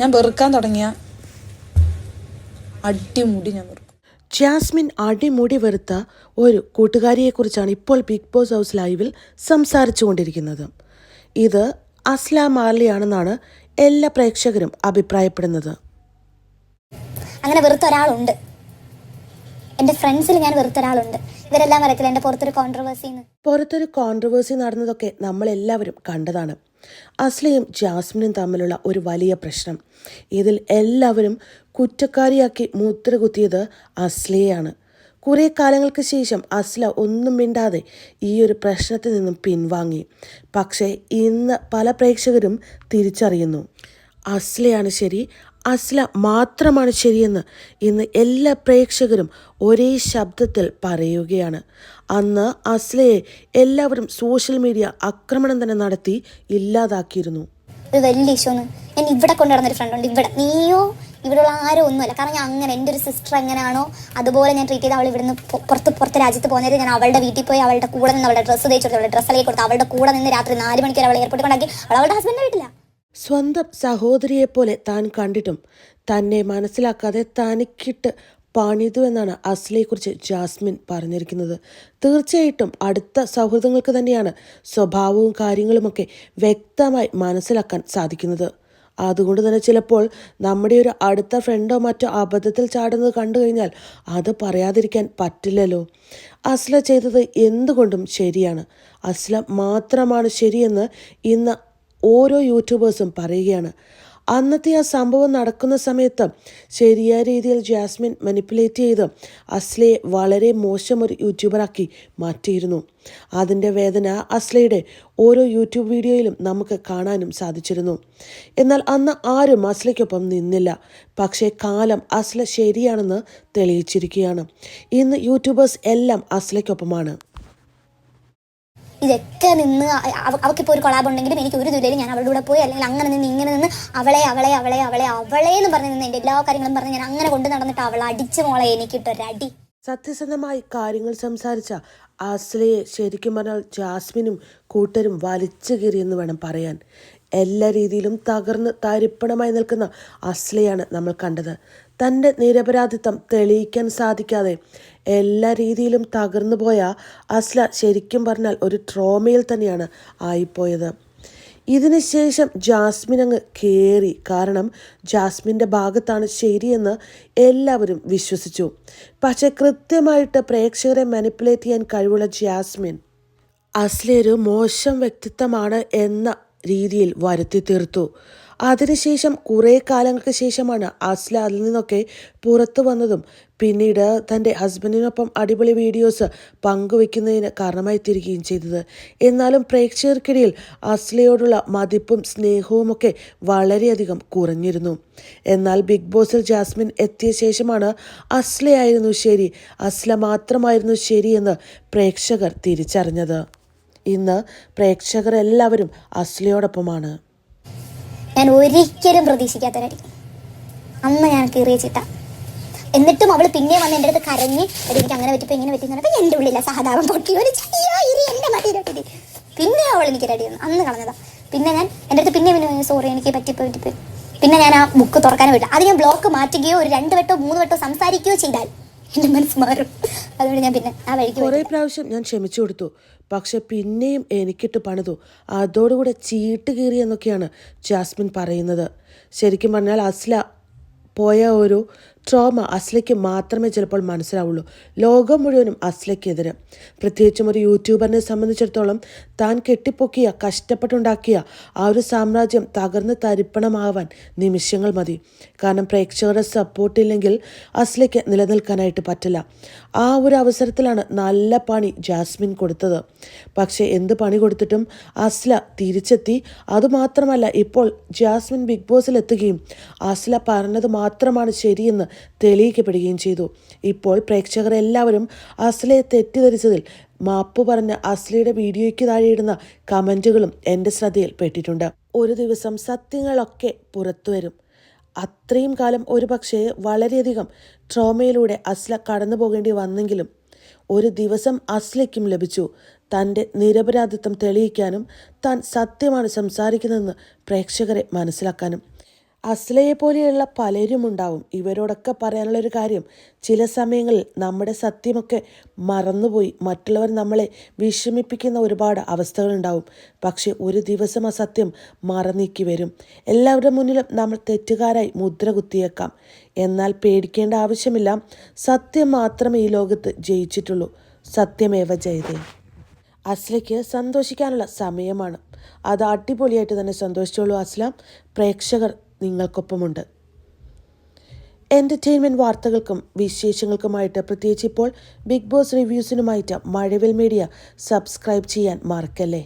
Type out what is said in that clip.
ഞാൻ വെറുക്കാൻ തുടങ്ങിയ അടിമുടി ഞാൻ വെറുക്കും. ജാസ്മിൻ അടിമുടി വെറുത്ത ഒരു കൂട്ടുകാരിയെക്കുറിച്ചാണ് ഇപ്പോൾ ബിഗ് ബോസ് ഹൗസ് ലൈവിൽ സംസാരിച്ചു കൊണ്ടിരിക്കുന്നത് ഇത് അസ്ലാം മാർലിയാണെന്നാണ് എല്ലാ പ്രേക്ഷകരും അഭിപ്രായപ്പെടുന്നത്. അങ്ങനെ വെറുത്ത ഒരാളുണ്ട്. എന്റെ ഫ്രണ്ട്സിൽ ഞാൻ വെറുത്ത ഒരാളുണ്ട്. ഇവരെല്ലാം വരക്കില്ല എന്റെ പുറത്തൊരു കോൺട്രവേഴ്സിന്ന് പുറത്തൊരു കോൺട്രവേഴ്സി നടന്നതൊക്കെ നമ്മളെല്ലാവരും കണ്ടതാണ്. അസ്ലയും ജാസ്മിനും തമ്മിലുള്ള ഒരു വലിയ പ്രശ്നം. ഇതിൽ എല്ലാവരും കുറ്റക്കാരിയാക്കി മുദ്ര കുത്തിയത് അസ്ലയെയാണ്. കുറേ കാലങ്ങൾക്ക് ശേഷം അസ്ല ഒന്നും മിണ്ടാതെ ഈ ഒരു പ്രശ്നത്തിൽ നിന്നും പിൻവാങ്ങി. പക്ഷേ ഇന്ന് പല പ്രേക്ഷകരും തിരിച്ചറിയുന്നു. അസ്ലയാണ് ശരി അസ്ല മാത്രമാണ് ശരിയെന്ന് ഇന്ന് എല്ലാ പ്രേക്ഷകരും ഒരേ ശബ്ദത്തിൽ പറയുകയാണ്. അന്ന് അസ്ലയെ എല്ലാവരും സോഷ്യൽ മീഡിയ ആക്രമണം തന്നെ നടത്തി ഇല്ലാതാക്കിയിരുന്നു. വലിയ ഇഷ്യൂ ഞാൻ ഇവിടെ കൊണ്ടു ഫ്രണ്ട് ഉണ്ട്. ഇവിടെ നീയോ? ഇവിടെയുള്ള ആരും ഒന്നുമല്ല. കാരണം ഞാൻ അങ്ങനെ എന്റെ ഒരു സിസ്റ്റർ എങ്ങനെയാണോ അതുപോലെ ഞാൻ ട്രീറ്റ് ചെയ്ത് അവൾ ഇവിടുന്ന് പുറത്ത് പുറത്ത് രാജ്യത്ത് പോകുന്നത് ഞാൻ അവളുടെ വീട്ടിൽ പോയി അവളുടെ കൂടെ നിന്ന് അവളുടെ ഡ്രസ്സ് തയ്ച്ചു കൊടുത്തു അവളുടെ ഡ്രസ്സ് അല്ലെങ്കിൽ കൊടുത്തു അവളുടെ കൂടെ നിന്ന് രാത്രി നാല് മണിക്കൂർ അവളെ എയർപോർട്ടിൽ കൊണ്ടാക്കി. അവൾ അവളുടെ ഹസ്ബൻഡ് വീട്ടില്ല സ്വന്തം സഹോദരിയെപ്പോലെ താൻ കണ്ടിട്ടും തന്നെ മനസ്സിലാക്കാതെ തനിക്കിട്ട് പണിതു എന്നാണ് അസ്ലയെക്കുറിച്ച് ജാസ്മിൻ പറഞ്ഞിരിക്കുന്നത്. തീർച്ചയായിട്ടും അടുത്ത സൗഹൃദങ്ങൾക്ക് തന്നെയാണ് സ്വഭാവവും കാര്യങ്ങളുമൊക്കെ വ്യക്തമായി മനസ്സിലാക്കാൻ സാധിക്കുന്നത്. അതുകൊണ്ട് തന്നെ ചിലപ്പോൾ നമ്മുടെ ഒരു അടുത്ത ഫ്രണ്ടോ മറ്റോ അബദ്ധത്തിൽ ചാടുന്നത് കണ്ടു കഴിഞ്ഞാൽ അത് പറയാതിരിക്കാൻ പറ്റില്ലല്ലോ. അസ്ല ചെയ്തത് എന്തുകൊണ്ടും ശരിയാണ്. അസ്ല മാത്രമാണ് ശരിയെന്ന് ഇന്ന് ഓരോ യൂട്യൂബേഴ്സും പറയുകയാണ് അന്നത്തെ ആ സംഭവം നടക്കുന്ന സമയത്ത് ശരിയായ രീതിയിൽ ജാസ്മിൻ മനിപ്പുലേറ്റ് ചെയ്ത് അസ്ലയെ വളരെ മോശം ഒരു യൂട്യൂബറാക്കി മാറ്റിയിരുന്നു. അതിന്റെ വേദന അസ്ലയുടെ ഓരോ യൂട്യൂബ് വീഡിയോയിലും നമുക്ക് കാണാനും സാധിച്ചിരുന്നു. എന്നാൽ അന്ന് ആരും അസ്ലയ്ക്കൊപ്പം നിന്നില്ല. പക്ഷേ കാലം അസ്ല ശരിയാണെന്ന് തെളിയിച്ചിരിക്കുകയാണ്. ഇന്ന് യൂട്യൂബേഴ്സ് എല്ലാം അസ്ലയ്ക്കൊപ്പമാണ്. ഇതൊക്കെ നിന്ന് അവ- അവൾക്കിപ്പോൾ ഒരു കൊളാബ് ഉണ്ടെങ്കിലും എനിക്ക് ഒരു ദൂരം ഞാൻ അവളുടെ കൂടെ പോയി അല്ലെങ്കിൽ അങ്ങനെ നിന്ന് ഇങ്ങനെ നിന്ന് അവളെ അവളെ അവളെ അവളെ അവളെ എന്ന് പറഞ്ഞ് നിന്ന് എന്റെ എല്ലാ കാര്യങ്ങളും പറഞ്ഞ് ഞാൻ അങ്ങനെ കൊണ്ട് നടന്നിട്ട് അവൾ അടിച്ച് മോളെ എനിക്കിട്ടൊരടി. സത്യസന്ധമായി കാര്യങ്ങൾ സംസാരിച്ച ആസ്ലയെ ശരിക്കും പറഞ്ഞാൽ ജാസ്മിനും കൂട്ടരും വലിച്ചു കീറിയെന്ന് വേണം പറയാൻ. എല്ലാ രീതിയിലും തകർന്ന് തരിപ്പണമായി നിൽക്കുന്ന അസ്ലയാണ് നമ്മൾ കണ്ടത്. തന്റെ നിരപരാധിത്വം തെളിയിക്കാൻ സാധിക്കാതെ എല്ലാ രീതിയിലും തകർന്നു പോയ അസ്ല ശരിക്കും പറഞ്ഞാൽ ഒരു ട്രോമയിൽ തന്നെയാണ് ആയിപ്പോയത്. ഇതിനുശേഷം ജാസ്മിൻ അങ്ങ് കയറി കാരണം ജാസ്മിന്റെ ഭാഗത്താണ് ശരിയെന്ന് എല്ലാവരും വിശ്വസിച്ചു. പക്ഷെ കൃത്യമായിട്ട് പ്രേക്ഷകരെ മാനിപ്പുലേറ്റ് ചെയ്യാൻ കഴിവുള്ള ജാസ്മിൻ അസ്ലി ഒരു മോശം വ്യക്തിത്വമാണ് എന്ന രീതിയിൽ വരുത്തി തീർത്തു. അതിനുശേഷം കുറേ കാലങ്ങൾക്ക് ശേഷമാണ് അസ്ല അതിൽ നിന്നൊക്കെ പുറത്തു വന്നതും. പിന്നീട് തന്റെ ഹസ്ബൻഡിനൊപ്പം അടിപൊളി വീഡിയോസ് പങ്കുവെക്കുന്നതിന് കാരണമായി തീരുകയും ചെയ്തത്. എന്നാലും പ്രേക്ഷകർക്കിടയിൽ അസ്ലയോടുള്ള മതിപ്പും സ്നേഹവുമൊക്കെ വളരെയധികം കുറഞ്ഞിരുന്നു. എന്നാൽ ബിഗ് ബോസിൽ ജാസ്മിൻ എത്തിയ ശേഷമാണ് അസ്ലയായിരുന്നു ശരി അസ്ല മാത്രമായിരുന്നു ശരിയെന്ന് പ്രേക്ഷകർ തിരിച്ചറിഞ്ഞത്. ഇന്ന് പ്രേക്ഷകർ എല്ലാവരും അസ്ലയോടൊപ്പമാണ്. ഞാൻ ഒരിക്കലും പ്രതീക്ഷിക്കാത്തൊരടി അന്ന് ഞാൻ കീറിയ ചിട്ട. എന്നിട്ടും അവൾ പിന്നെ വന്ന് എന്റെ അടുത്ത് കരഞ്ഞ് എനിക്ക് അങ്ങനെ പറ്റിപ്പോ ഇങ്ങനെ പറ്റി പറഞ്ഞപ്പോൾ എന്റെ ഉള്ളില്ല സഹതാപം പൊട്ടി. ഒരു ഇരി എന്റെ മടിയിലോട്ടിരി പിന്നെ അവൾ എനിക്ക് റെഡി വന്നു അന്ന് കളഞ്ഞതാ. പിന്നെ ഞാൻ എന്റെ അടുത്ത് പിന്നെ പിന്നെ സോറി എനിക്ക് പറ്റിപ്പോ പറ്റിപ്പോ പിന്നെ ഞാൻ ആ ബുക്ക് തുറക്കാനും വിട്ടു അത് ഞാൻ ബ്ലോക്ക് മാറ്റുകയോ ഒരു രണ്ട് വട്ടോ മൂന്ന് വട്ടോ സംസാരിക്കുകയോ ചെയ്താൽ എന്റെ മനസ്സ് മാറും. അതുകൊണ്ട് ഞാൻ പിന്നെ ആ വഴിക്ക് കുറേ പ്രാവശ്യം ഞാൻ ക്ഷമിച്ചു കൊടുത്തു. പക്ഷെ പിന്നെയും എനിക്കിട്ട് പണിതു. അതോടുകൂടെ ചീട്ട് കീറി എന്നൊക്കെയാണ് ജാസ്മിൻ പറയുന്നത്. ശരിക്കും പറഞ്ഞാൽ അസ്ല പോയ ഒരു ട്രോമ അസ്ലയ്ക്ക് മാത്രമേ ചിലപ്പോൾ മനസ്സിലാവുള്ളൂ. ലോകം മുഴുവനും അസ്ലയ്ക്കെതിരെ. പ്രത്യേകിച്ചും ഒരു യൂട്യൂബറിനെ സംബന്ധിച്ചിടത്തോളം താൻ കെട്ടിപ്പൊക്കിയ കഷ്ടപ്പെട്ടുണ്ടാക്കിയ ആ ഒരു സാമ്രാജ്യം തകർന്ന് തരിപ്പണമാവാൻ നിമിഷങ്ങൾ മതി. കാരണം പ്രേക്ഷകരുടെ സപ്പോർട്ടില്ലെങ്കിൽ അസ്ലയ്ക്ക് നിലനിൽക്കാനായിട്ട് പറ്റില്ല. ആ ഒരു അവസരത്തിലാണ് നല്ല പണി ജാസ്മിൻ കൊടുത്തത്. പക്ഷേ എന്ത് പണി കൊടുത്തിട്ടും അസ്ല തിരിച്ചെത്തി. അതുമാത്രമല്ല ഇപ്പോൾ ജാസ്മിൻ ബിഗ് ബോസിൽ എത്തുകയും അസ്ല പറഞ്ഞത് മാത്രമാണ് ശരിയെന്ന് തെളിയിക്കപ്പെടുകയും ചെയ്തു. ഇപ്പോൾ പ്രേക്ഷകർ എല്ലാവരും അസ്ലയെ തെറ്റിദ്ധരിച്ചതിൽ മാപ്പ് പറഞ്ഞ അസ്ലയുടെ വീഡിയോയ്ക്ക് താഴെയിടുന്ന കമന്റുകളും എന്റെ ശ്രദ്ധയിൽപ്പെട്ടിട്ടുണ്ട്. ഒരു ദിവസം സത്യങ്ങളൊക്കെ പുറത്തു വരും. അത്രയും കാലം ഒരു പക്ഷേ വളരെയധികം ട്രോമയിലൂടെ അസ്ല കടന്നു പോകേണ്ടി വന്നെങ്കിലും ഒരു ദിവസം അസ്ലയ്ക്കും ലഭിച്ചു. തന്റെ നിരപരാധിത്വം തെളിയിക്കാനും താൻ സത്യമാണ് സംസാരിക്കുന്നതെന്ന് പ്രേക്ഷകരെ മനസ്സിലാക്കാനും. അസ്ലയെ പോലെയുള്ള പലരും ഉണ്ടാവും. ഇവരോടൊക്കെ പറയാനുള്ള ഒരു കാര്യം ചില സമയങ്ങളിൽ നമ്മുടെ സത്യമൊക്കെ മറന്നുപോയി. മറ്റുള്ളവർ നമ്മളെ വിഷമിപ്പിക്കുന്ന ഒരുപാട് അവസ്ഥകളുണ്ടാവും. പക്ഷെ ഒരു ദിവസം ആ സത്യം മറന്നീക്കി വരും. എല്ലാവരുടെ മുന്നിലും നമ്മൾ തെറ്റുകാരായി മുദ്ര കുത്തിയേക്കാം. എന്നാൽ പേടിക്കേണ്ട ആവശ്യമില്ല. സത്യം മാത്രമേ ഈ ലോകത്ത് ജയിച്ചിട്ടുള്ളൂ. സത്യമേവ ജയതേ. അസ്ലയ്ക്ക് സന്തോഷിക്കാനുള്ള സമയമാണ്. അത് അടിപൊളിയായിട്ട് തന്നെ സന്തോഷിച്ചോളൂ അസ്ലാം. പ്രേക്ഷകർ നിങ്ങൾക്കൊപ്പമുണ്ട്. എന്റർടൈൻമെന്റ് വാർത്തകൾക്കും വിശേഷങ്ങൾക്കുമായിട്ട് പ്രത്യേകിച്ച് ഇപ്പോൾ ബിഗ് ബോസ് റിവ്യൂസിനുമായിട്ട് മഴവിൽ മീഡിയ സബ്സ്ക്രൈബ് ചെയ്യാൻ മറക്കല്ലേ?